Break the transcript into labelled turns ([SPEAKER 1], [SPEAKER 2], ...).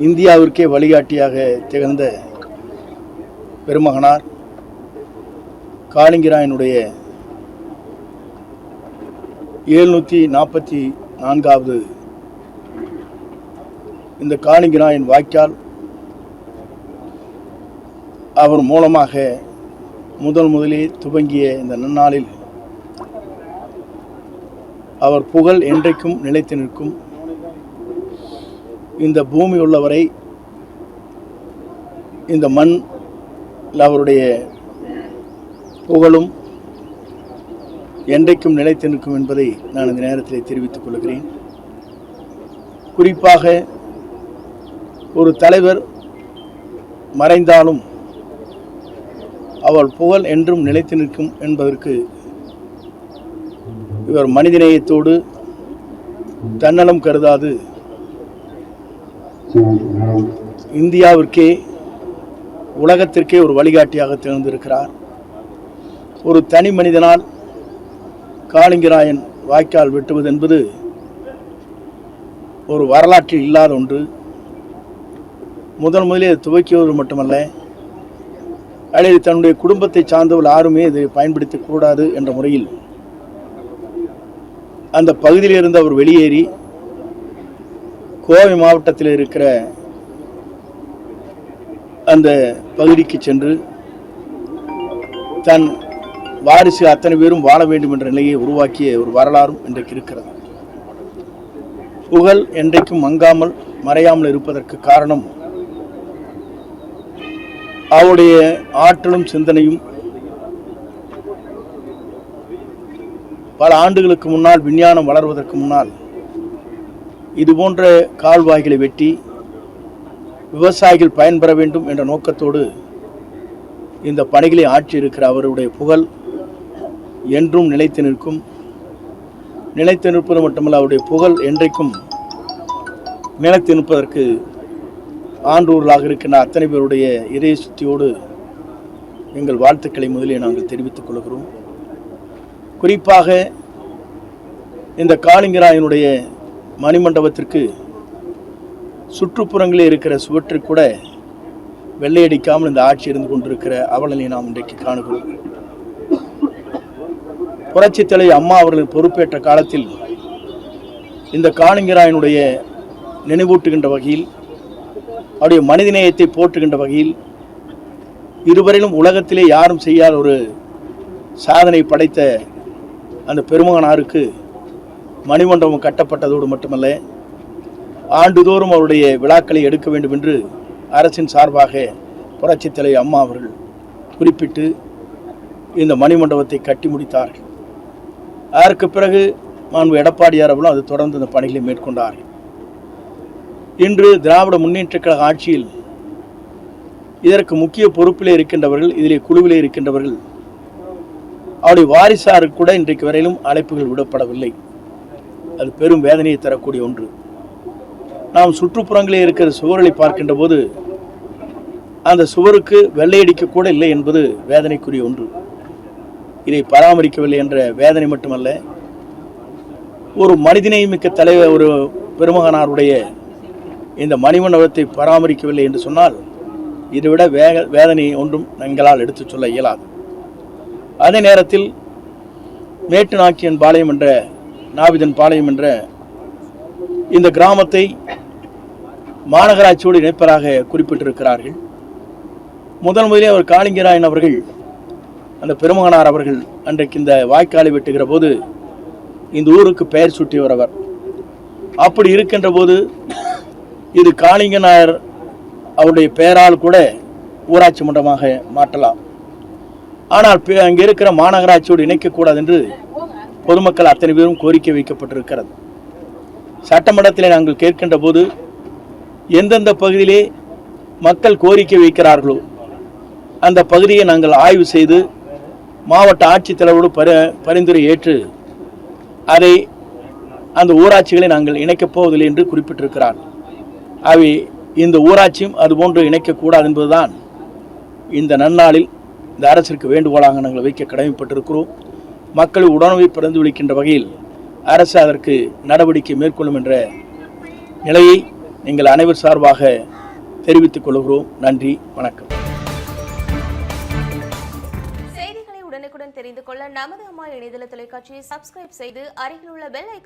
[SPEAKER 1] இந்தியாவிற்கே வழிகாட்டியாக திகழ்ந்த பெருமகனார் காளிங்கராயனுடைய எழுநூற்றி நாற்பத்தி நான்காவது இந்த காளிங்கராயன் வாய்க்கால் அவர் மூலமாக முதல் முதலே துவங்கிய இந்த நன்னாளில் அவர் புகழ் என்றைக்கும் நிலைத்து நிற்கும். இந்த பூமி உள்ளவரை இந்த மண் அவருடைய புகழும் என்றைக்கும் நிலைத்து நிற்கும் என்பதை நான் இந்த நேரத்தில் தெரிவித்துக் கொள்கிறேன். குறிப்பாக ஒரு தலைவர் மறைந்தாலும் அவள் புகழ் என்றும் நிலைத்து நிற்கும் என்பதற்கு இவர் மனிதநேயத்தோடு தன்னலம் கருதாது இந்தியாவிற்கே உலகத்திற்கே ஒரு வழிகாட்டியாக திகழ்ந்திருக்கிறார். ஒரு தனி மனிதனால் காளிங்கராயன் வாய்க்கால் வெட்டுவது என்பது ஒரு வரலாற்றில் இல்லாத ஒன்று. முதன் முதலில் துவக்கியவர் மட்டுமல்ல அல்லது தன்னுடைய குடும்பத்தை சார்ந்தவர்கள் யாருமே இதை பயன்படுத்தக்கூடாது என்ற முறையில் அந்த பகுதியிலிருந்து அவர் வெளியேறி கோவை மாவட்டத்தில் இருக்கிற அந்த பகுதிக்கு சென்று தன் வாரிசு அத்தனை பேரும் வாழ வேண்டும் என்ற நிலையை உருவாக்கிய ஒரு வரலாறும் இன்றைக்கு இருக்கிறது. புகழ் என்றைக்கும் மங்காமல் மறையாமல் இருப்பதற்கு காரணம் அவருடைய ஆற்றலும் சிந்தனையும் பல ஆண்டுகளுக்கு முன்னால் விஞ்ஞானம் வளர்வதற்கு முன்னால் இது போன்ற கால்வாய்களை வெட்டி விவசாயிகள் பயன்பெற வேண்டும் என்ற நோக்கத்தோடு இந்த பணிகளை ஆற்றியிருக்கிற இருக்கிற அவருடைய புகழ் என்றும் நிலைத்து நிற்கும். நிலைத்து நிற்பது மட்டுமல்ல அவருடைய புகழ் என்றைக்கும் நிலைத்து நிற்பதற்கு ஆண்டூர்களாக இருக்கின்ற அத்தனை பேருடைய இதய சுத்தியோடு எங்கள் வாழ்த்துக்களை முதலில் நாங்கள் தெரிவித்துக் கொள்கிறோம். குறிப்பாக இந்த காளிங்கராயனுடைய மணிமண்டபத்திற்கு சுற்றுப்புறங்களே இருக்கிற சுவற்றை கூட வெள்ளையடிக்காமல் இந்த ஆட்சி இருந்து கொண்டிருக்கிற அவலனை நாம் இன்றைக்கு காணுகிறோம். புரட்சித்தலை அம்மா அவர்கள் பொறுப்பேற்ற காலத்தில் இந்த காளிங்கராயனுடைய நினைவூட்டுகின்ற வகையில் அவருடைய மனிதநேயத்தை போற்றுகின்ற வகையில் இருவரிலும் உலகத்திலே யாரும் செய்யாத ஒரு சாதனை படைத்த அந்த பெருமகனாருக்கு மணிமண்டபம் கட்டப்பட்டதோடு மட்டுமல்ல ஆண்டுதோறும் அவருடைய விழாக்களை எடுக்க வேண்டும் என்று அரசின் சார்பாக புரட்சித் தலைவர் அம்மா அவர்கள் குறிப்பிட்டு இந்த மணிமண்டபத்தை கட்டி முடித்தார்கள். அதற்கு பிறகு மாண்பு எடப்பாடியார் அவர்களும் அது தொடர்ந்து இந்த பணிகளை மேற்கொண்டார்கள். இன்று திராவிட முன்னேற்ற கழக ஆட்சியில் இதற்கு முக்கிய பொறுப்பிலே இருக்கின்றவர்கள் இதிலே குழுவிலே இருக்கின்றவர்கள் அவருடைய வாரிசாருக்கு கூட இன்றைக்கு வரையிலும் அழைப்புகள் விடப்படவில்லை. அது பெரும் வேதனையை தரக்கூடிய ஒன்று. நாம் சுற்றுப்புறங்களே இருக்கிற சுவர்களை பார்க்கின்ற போது அந்த சுவருக்கு வெள்ளையடிக்க கூட இல்லை என்பது வேதனைக்குரிய ஒன்று. இதை பராமரிக்கவில்லை என்ற வேதனை மட்டுமல்ல ஒரு மனிதநேயமிக்க தலைவர் ஒரு பெருமகனாருடைய இந்த மணிமண்டபத்தை பராமரிக்கவில்லை என்று சொன்னால் இதைவிட வேக வேதனை ஒன்றும் எங்களால் எடுத்துச் சொல்ல இயலாது. அதே நேரத்தில் மேட்டு நாக்கியன் பாளையம் என்ற நாவிதன் பாளையம் என்ற இந்த கிராமத்தை மாநகராட்சியோடு இணைப்பதாக குறிப்பிட்டிருக்கிறார்கள். முதன் முதலே அவர் காளிங்கராயன் அவர்கள் அந்த பெருமகனார் அவர்கள் அன்றைக்கு இந்த வாய்க்காலை வெட்டுகிற போது இந்த ஊருக்கு பெயர் சுட்டியவர் அவர். அப்படி இருக்கின்ற போது இது காளிங்கனார் அவருடைய பெயரால் கூட ஊராட்சி மன்றமாக மாற்றலாம். ஆனால் அங்கே இருக்கிற மாநகராட்சியோடு இணைக்கக்கூடாது என்று பொதுமக்கள் அத்தனை பேரும் கோரிக்கை வைக்கப்பட்டிருக்கிறது. சட்டமன்றத்தில் நாங்கள் கேட்கின்ற போது எந்தெந்த பகுதியிலே மக்கள் கோரிக்கை வைக்கிறார்களோ அந்த பகுதியை நாங்கள் ஆய்வு செய்து மாவட்ட ஆட்சித்தலைவரோடு பரி பரிந்துரை ஏற்று அதை அந்த ஊராட்சிகளை நாங்கள் இணைக்கப் போவதில்லை என்று குறிப்பிட்டிருக்கிறார். அவை இந்த ஊராட்சியும் அதுபோன்று இணைக்கக்கூடாது என்பதுதான் இந்த நன்னாளில் இந்த அரசிற்கு வேண்டுகோளாக நாங்கள் வைக்க கடமைப்பட்டிருக்கிறோம். மக்களை உடனவை பிறந்து விழிக்கின்ற வகையில் அரசு அதற்கு நடவடிக்கை மேற்கொள்ளும் என்ற நிலையை எங்கள் அனைவர் சார்பாக தெரிவித்துக் கொள்கிறோம். நன்றி வணக்கம்.
[SPEAKER 2] செய்திகளை உடனுக்குடன் தெரிந்து கொள்ள நமது அம்மா இணையதள தொலைக்காட்சியை சப்ஸ்கிரைப் செய்து அருகில் உள்ள பெல் ஐக்கான்